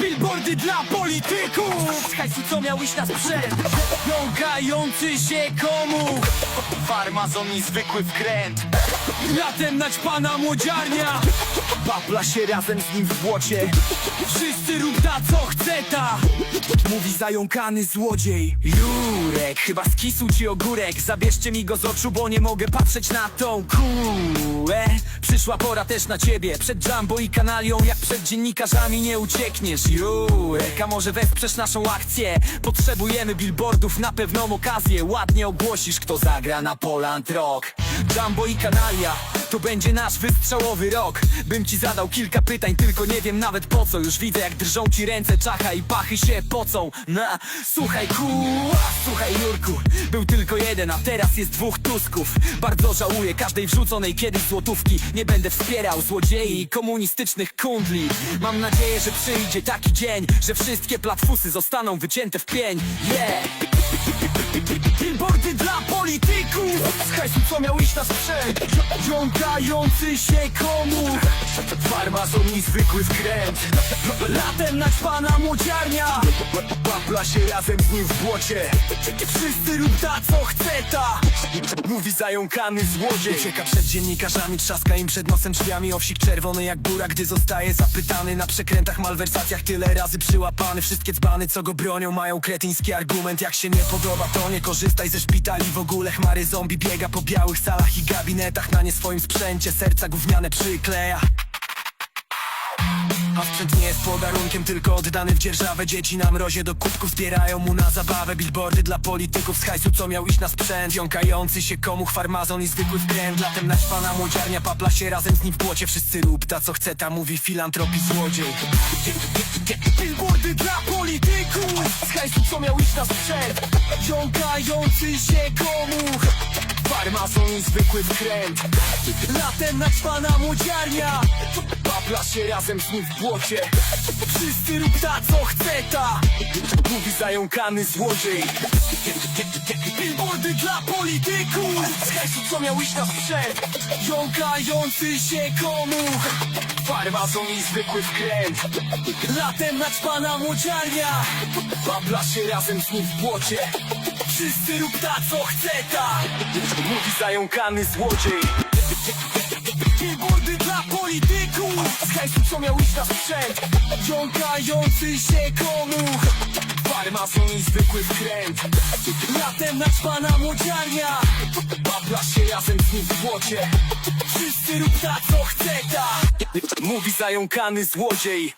Billboardy dla polityków! Z hajsu co miał iść na sprzęt? Jąkający się komu Farmazon i zwykły wkręt! Latem naćpana młodziarnia Babla się razem z nim w błocie. Wszyscy rób ta co chce ta. Mówi zająkany złodziej. Jurek, chyba skisł ci ogórek. Zabierzcie mi go z oczu, bo nie mogę patrzeć na tą kulę Przyszła pora też na ciebie. Przed Jumbo i kanalią, jak przed dziennikarzami nie uciekniesz. Jurek, a może wesprzesz naszą akcję? Potrzebujemy billboardów na pewną okazję. Ładnie ogłosisz, kto zagra na Poland Rock. Jumbo i kanalia to będzie nasz wystrzałowy rok. Bym ci zadał kilka pytań, tylko nie wiem nawet po co. Już widzę jak drżą ci ręce, czacha i pachy się pocą. Na, słuchaj ku, słuchaj Jurku. Był tylko jeden, a teraz jest dwóch Tusków. Bardzo żałuję każdej wrzuconej kiedyś złotówki. Nie będę wspierał złodziei i komunistycznych kundli. Mam nadzieję, że przyjdzie taki dzień Że wszystkie platfusy zostaną wycięte w pień. Yeah! Billboardy dla polityków. Z hajsu co miał iść na sprzęt? Jąkający się komu Farmazon i zwykły wkręt. Latem naćpana młodziarnia Babla się razem z nim w błocie. Wszyscy rób ta co chce ta. Mówi zająkany złodziej. Ucieka przed dziennikarzami, trzaska im przed nosem drzwiami. Owsik czerwony jak bura, gdy zostaje zapytany. Na przekrętach, malwersacjach tyle razy przyłapany. Wszystkie dzbany, co go bronią, mają kretyński argument. Jak się nie podoba, to nie korzystaj ze szpitali. W ogóle chmary zombie biega po białych salach i gabinetach. Na nie swoim sprzęcie, serca gówniane przykleja a sprzęt nie jest podarunkiem, tylko oddany w dzierżawę. Dzieci na mrozie do kubków zbierają mu na zabawę. Billboardy dla polityków z hajsu, co miał iść na sprzęt. Jąkający się komuch, farmazon i zwykły wkręt. Latem naćpana młodziarnia, papla się razem z nim w błocie. Wszyscy rób ta co chce, ta mówi filantropi złodziej. Billboardy dla polityków Z hajsu, co miał iść na sprzęt. Jąkający się komuch Farmazon i zwykły wkręt. Latem naćpana młodziarnia Papla się razem z nim w błocie. Wszyscy rób ta co chce ta. Mówi zająkany złodziej. Billboardy dla polityków. Hajsu, co miał iść na sprzęt. Jąkający się komuch. Farmazon i zwykły wkręt. Latem naćpana młodziarnia. Babla się razem z nim w błocie. Wszyscy rób ta co chce ta. Mówi zająkany złodziej dla polityków Z hajsu, co miał iść na sprzęt. Jąkający się komuch Farmazon i zwykły wkręt. Latem naćpana młodziarnia. Babla się razem z nim w błocie. Wszyscy rób ta co chce ta. Mówi zająkany złodziej